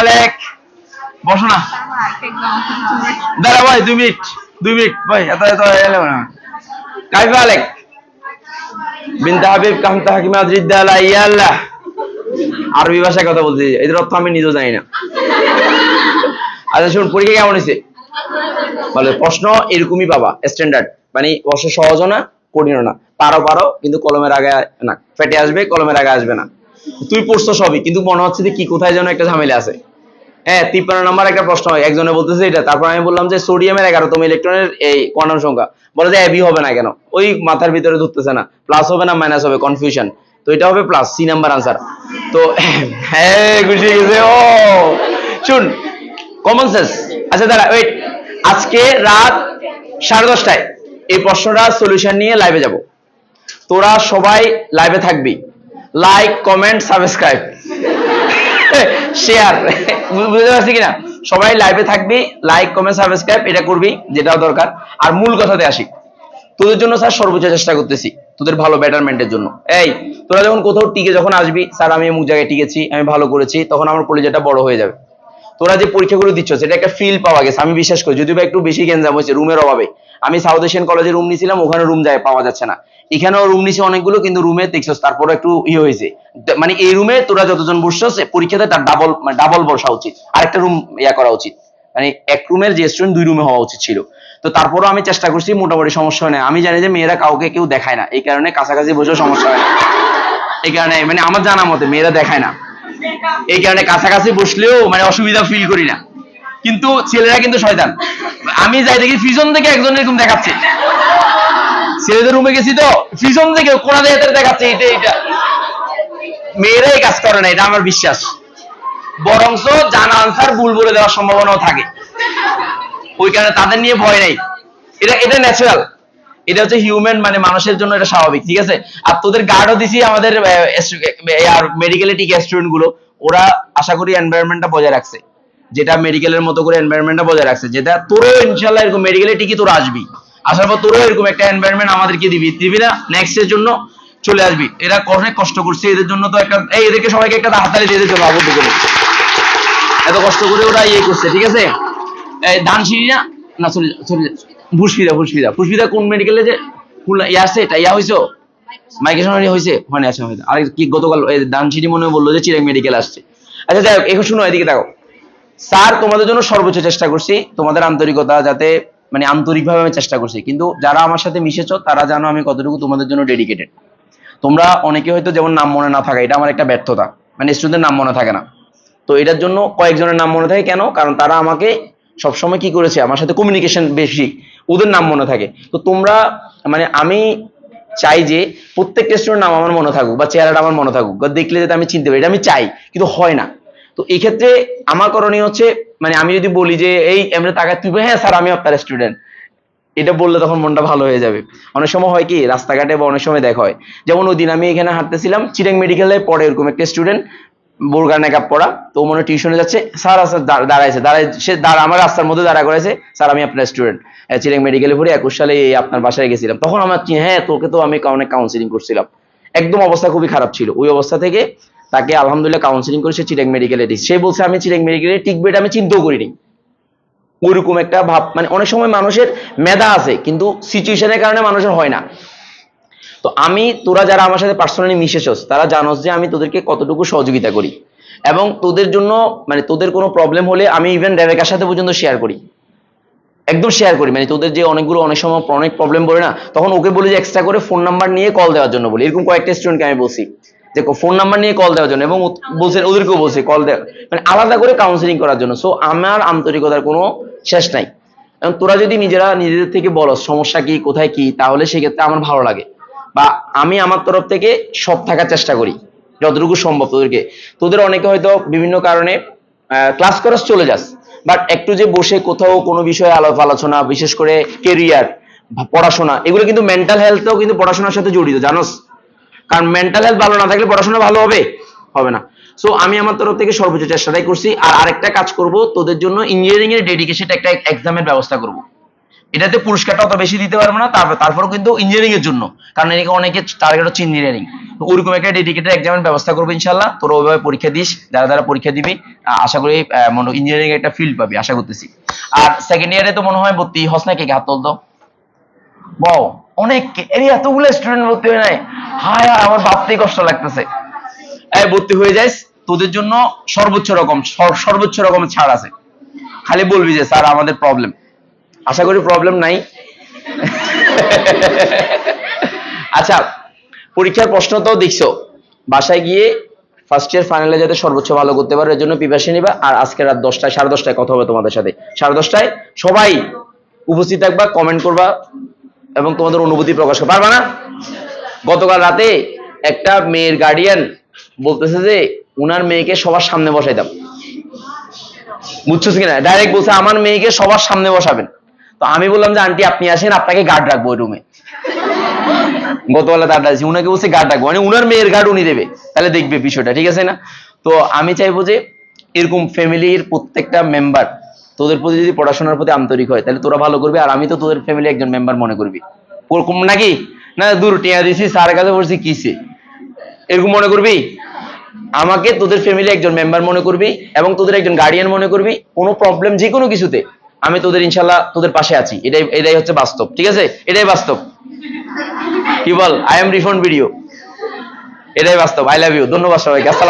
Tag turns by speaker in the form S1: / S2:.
S1: আলেক বসো না। দাঁড়া ভাই, দুই মিনিট দুই মিনিট, ভাই, এত এত কাইফ আলেক। হাবিব, কামতা আরবি ভাষায় কথা বলতে এদের অর্থ আমি নিজেও জানি না। আচ্ছা শুন পরীক্ষা কেমন হয়েছে? বলে, প্রশ্ন এরকমই পাবা স্ট্যান্ডার্ড মানে অবশ্য সহজও না, কঠিনও না। পারো পারো, কিন্তু কলমের আগে না। ফেটে আসবে, কলমের আগে আসবে না। তুই পড়ছো সবই, কিন্তু মনে হচ্ছে যে কি কোথায় যেন একটা ঝামেলা আছে। হ্যাঁ তিপ্পান্ন নম্বর একটা প্রশ্ন হয় একজনে বলতেছে এটা, তারপর আমি বললাম যে সোডিয়ামের এগারো এগারোতম ইলেকট্রনের এই কোয়ান্টাম সংখ্যা। বলে যে এবি হবে না কেন, ওই মাথার ভিতরে ধরতেছে না প্লাস হবে না মাইনাস হবে কনফিউশন তো এটা হবে প্লাস সি নাম্বার আনসার তো হ্যাঁ খুশি গেছে, ও। শুন কমন সেন্স আচ্ছা দাঁড়া ওয়েট আজকে রাত সাড়ে দশটায় এই প্রশ্নটা সলিউশন নিয়ে লাইভে যাব। তোরা সবাই লাইভে থাকবি। লাইক কমেন্ট সাবস্ক্রাইব শেয়ার বুঝতে পারছি কিনা? সবাই লাইভে থাকবি লাইক কমেন্ট সাবস্ক্রাইব এটা করবি, যেটাও দরকার। আর মূল কথাতে আসি। তোদের জন্য স্যার সর্বোচ্চ চেষ্টা করতেছি, তোদের ভালো বেটারমেন্টের জন্য। এই, তোরা যখন কোথাও টিকে যখন আসবি স্যার আমি অমুক জায়গায় টিকেছি আমি ভালো করেছি, তখন আমার কলেজটা বড় হয়ে যাবে। তোরা যে পরীক্ষাগুলো দিচ্ছ, সেটা একটা ফিল পাওয়া গেছে, আমি বিশ্বাস করি, যদিও একটু বেশি গেঞ্জাম হয়েছে রুমের অভাবে। আমি সাউথ এশিয়ান কলেজে রুম নিয়েছিলাম ওখানে রুম যায়, পাওয়া যাচ্ছে না। এখানেও রুম নিছি অনেকগুলো কিন্তু রুমে দেখছস তারপরে একটু ইয়ে হয়েছে। মানে এই রুমে তোরা যতজন বসছো পরীক্ষাতে তার ডাবল ডাবল বসা উচিত। আরেকটা রুম ইয়া করা উচিত। মানে এক রুমের যে স্টুডেন্ট দুই রুমে হওয়া উচিত ছিল। তো তারপরও আমি চেষ্টা করছি, মোটামুটি সমস্যা হয় না। আমি জানি যে মেয়েরা কাউকে কেউ দেখায় না। এই কারণে কাছাকাছি বসেও সমস্যা হয় না। এই কারণে মানে আমার জানা মতে মেয়েরা দেখায় না। এই কারণে কাছাকাছি বসলেও মানে অসুবিধা ফিল করি না। কিন্তু ছেলেরা কিন্তু শয়তান। আমি যাই দেখি পিছন থেকে একজন এরকম দেখাচ্ছে। ছেলেদের রুমে গেছি তো পিছন থেকে কোনা দিয়ে দেখাচ্ছে এটা এটা মেয়েরাই কাজ করে না, এটা আমার বিশ্বাস। বরংস জানা আনসার ভুল বলে দেওয়ার সম্ভাবনাও থাকে। ওই কারণে তাদের নিয়ে ভয় নাই। এটা এটা ন্যাচারাল এটা হচ্ছে হিউম্যান মানে মানুষের জন্য এটা স্বাভাবিক, ঠিক আছে? আর তোদের গার্ডও দিছি আমাদের আর মেডিকেলে টিকে স্টুডেন্টগুলো। ওরা আশা করি এনভায়রনমেন্টটা বজায় রাখছে। যেটা মেডিকেলের মতো করে এনভায়রনমেন্টটা বজায় রাখছে। যেটা তোরও ইনশাল্লাহ এরকম মেডিকেলে টিকি তোরা আসবি। আসার পর তোরও এরকম একটা এনভায়রনমেন্ট আমাদেরকে দিবি। দিবি না নেক্সট এর জন্য চলে আসবি। এরা অনেক কষ্ট করছে, এদের জন্য তো একটা এই এদেরকে সবাইকে একটা হাতালি দিয়ে দিতে আবদ্ধ করে এত কষ্ট করে ওরা ইয়ে করছে, ঠিক আছে? এই দানসিঁড়ি না না সরি সরি ভুসফিদা ভুসফিদা ভুসফিদা কোন মেডিকেলে যে ইয়া আছে? এটা ইয়া হইছো মাইগ্রেশন হয়েছে? ওখানে আছে হয়তো আর কি গতকাল এই দানসিঁড়ি মনে হয় বলল যে চিরাং মেডিকেল আসছে। আচ্ছা যাই হোক, এখন শুনো, এদিকে দেখো। স্যার, তোমাদের জন্য সর্বোচ্চ চেষ্টা করছি তোমাদের আন্তরিকতা যাতে মানে আন্তরিকভাবে আমি চেষ্টা করছি। কিন্তু যারা আমার সাথে মিশেছ, তারা জানো আমি কতটুকু তোমাদের জন্য ডেডিকেটেড তোমরা অনেকে হয়তো যেমন নাম মনে না থাকা, এটা আমার একটা ব্যর্থতা। মানে স্টুডেন্টের নাম মনে থাকে না। তো এটার জন্য কয়েকজনের নাম মনে থাকে কেন? কারণ তারা আমাকে সবসময় কি করেছে? আমার সাথে কমিউনিকেশন বেশি, ওদের নাম মনে থাকে। তো তোমরা মানে আমি চাই যে প্রত্যেকটা স্টুডেন্ট নাম আমার মনে থাকুক বা চেহারাটা আমার মনে থাকুক। দেখলে যাতে আমি চিনতে পারি। এটা আমি চাই, কিন্তু হয় না। তো এই ক্ষেত্রে আমার করণীয় হচ্ছে মানে আমি যদি বলি যে, এই এমনি তাকায় তুই হ্যাঁ স্যার আমি আপনার স্টুডেন্ট এটা বললে তখন মনটা ভালো হয়ে যাবে। অনেক সময় হয় কি, রাস্তাঘাটে বা অনেক সময় দেখা হয়। যেমন ওই দিন আমি এখানে হাঁটতেছিলাম, চিটাং মেডিকেলে পড়ে এরকম একটা স্টুডেন্ট বোরগা নেকাপ পড়া, তো মনে টিউশনে যাচ্ছে। স্যার স্যার দাঁড়াইছে দাঁড়ায় সে দাঁড়া, আমার রাস্তার মধ্যে দাঁড়া করেছে স্যার, আমি আপনার স্টুডেন্ট চিটাং মেডিকেলে পড়ে একুশ সালে এই আপনার বাসায় গেছিলাম। তখন আমার হ্যাঁ তোকে তো আমি অনেক কাউন্সিলিং করছিলাম। একদম অবস্থা খুবই খারাপ ছিল। ওই অবস্থা থেকে তাকে আলহামদুলিল্লাহ কাউন্সিলিং করে সে চিটাং মেডিকেলে দিচ্ছে সে বলছে, আমি চিটাং মেডিকেলে টিকবে এটা আমি চিন্তাও করিনি। ওইরকম একটা ভাব মানে অনেক সময় মানুষের মেধা আছে, কিন্তু সিচুয়েশনের কারণে মানুষের হয় না। তো আমি, তোরা যারা আমার সাথে পার্সোনালি মিশেছস, তারা জানোস যে আমি তোদেরকে কতটুকু সহযোগিতা করি। এবং তোদের জন্য মানে তোদের কোনো প্রবলেম হলে আমি ইভেন রেবেকার সাথে পর্যন্ত শেয়ার করি। একদম শেয়ার করি। মানে তোদের যে অনেকগুলো, অনেক সময় অনেক প্রবলেম বলে না, তখন ওকে বলি যে এক্সট্রা করে ফোন নাম্বার নিয়ে কল দেওয়ার জন্য বলি। এরকম কয়েকটা স্টুডেন্টকে আমি বলছি। যে ফোন নাম্বার নিয়ে কল দেওয়ার জন্য এবং ও বলছে ওদেরকেও বলছে কল দেওয়া মানে আলাদা করে কাউন্সিলিং করার জন্য। সো আমার আন্তরিকতার কোনো শেষ নাই। এবং তোরা যদি নিজেরা নিজেদের থেকে বলো সমস্যা কি কোথায় কি তাহলে সেক্ষেত্রে আমার ভালো লাগে। বা আমি আমার তরফ থেকে সব থাকার চেষ্টা করি যতটুকু সম্ভব তোদেরকে। তোদের অনেকে হয়তো বিভিন্ন কারণে ক্লাস করাস চলে যাস বাট একটু যে বসে কোথাও কোনো বিষয়ে আলাপ আলোচনা বিশেষ করে কেরিয়ার পড়াশোনা এগুলো কিন্তু মেন্টাল হেলথও কিন্তু পড়াশোনার সাথে জড়িত জানোস? কারণ মেন্টাল হেলথ ভালো না থাকলে পড়াশোনা ভালো হবে? হবে না। সো আমি আমার তরফ থেকে সর্বোচ্চ চেষ্টাটাই করছি। আর আরেকটা কাজ করব, তোদের জন্য ইঞ্জিনিয়ারিং এর ডেডিকেশন একটা এক্সামের ব্যবস্থা করব। এটাতে পুরস্কারটা অত বেশি দিতে পারব না তারপর তারপরও কিন্তু ইঞ্জিনিয়ারিং এর জন্য। কারণ এদিকে অনেকে টার্গেট হচ্ছে ইঞ্জিনিয়ারিং ওরকম একটা ডেডিকেটেড এক্সামের ব্যবস্থা করব ইনশাল্লাহ তোরা ওইভাবে পরীক্ষা দিস, যারা যারা পরীক্ষা দিবি আশা করি মনে ইঞ্জিনিয়ারিং একটা ফিল্ড পাবি, আশা করতেছি। আর সেকেন্ড ইয়ারে তো মনে হয় ভর্তি হস নাকি হাত তুলতো? বাও অনেক এতগুলো স্টুডেন্ট ভর্তি হয় নাই। হায় আমার ভাবতেই কষ্ট লাগতেছে। এই ভর্তি হয়ে যাইস, তোদের জন্য সর্বোচ্চ রকম সর্বোচ্চ ছাড় আছে। খালি বলবি যে, স্যার, আমাদের প্রবলেম আশা করি প্রবলেম নাই। আচ্ছা পরীক্ষার প্রশ্ন তো দেখছ। বাসায় গিয়ে ফার্স্ট ইয়ার ফাইনালে যাতে সর্বোচ্চ ভালো করতে পারো, এর জন্য প্রিপারেশন নিবা। আর আজকে রাত দশটায়, সাড়ে দশটায় কথা হবে তোমাদের সাথে। সাড়ে দশটায় সবাই উপস্থিত থাকবা কমেন্ট করবা। এবং তোমাদের অনুভূতি প্রকাশ পারবা না? গতকাল রাতে একটা মেয়ের গার্ডিয়ান বলতেছে যে, উনার মেয়েকে সবার সামনে বসাইতাম। বুঝছ কিনা? ডাইরেক্ট বলছে, আমার মেয়েকে সবার সামনে বসাবেন। তো আমি বললাম যে, আন্টি, আপনি আসেন, আপনাকে গার্ড রাখব ওই রুমে গতবেলা তার ডাকছি উনাকে বলছে গার্ড রাখব। মানে উনার মেয়ের গার্ড উনি দেবে। তাহলে দেখবে বিষয়টা, ঠিক আছে না? তো আমি চাইব যে, এরকম ফ্যামিলির প্রত্যেকটা মেম্বার তোদের প্রতি যদি পড়াশোনার প্রতি আন্তরিক হয়, তাহলে তোরা ভালো করবি, আর আমি তো তোদের ফ্যামিলি একজন মেম্বার মনে করবি। ওরকম নাকি? না, দূর, টিয়া দিছি স্যারের কাছে বলছি কিসে এরকম মনে করবি? আমাকে তোদের ফ্যামিলি একজন মেম্বার মনে করবি, এবং তোদের একজন গার্ডিয়ান মনে করবি, কোনো প্রবলেম যে কোনো কিছুতে। আমি তোদের ইনশাল্লাহ তোদের পাশে আছি। এটাই এটাই হচ্ছে বাস্তব, ঠিক আছে? এটাই বাস্তব। কি বল? আই এম রিফন্ড ভিডিও এটাই বাস্তব। আই লাভ ইউ ধন্যবাদ সবাইকে। আসসালাম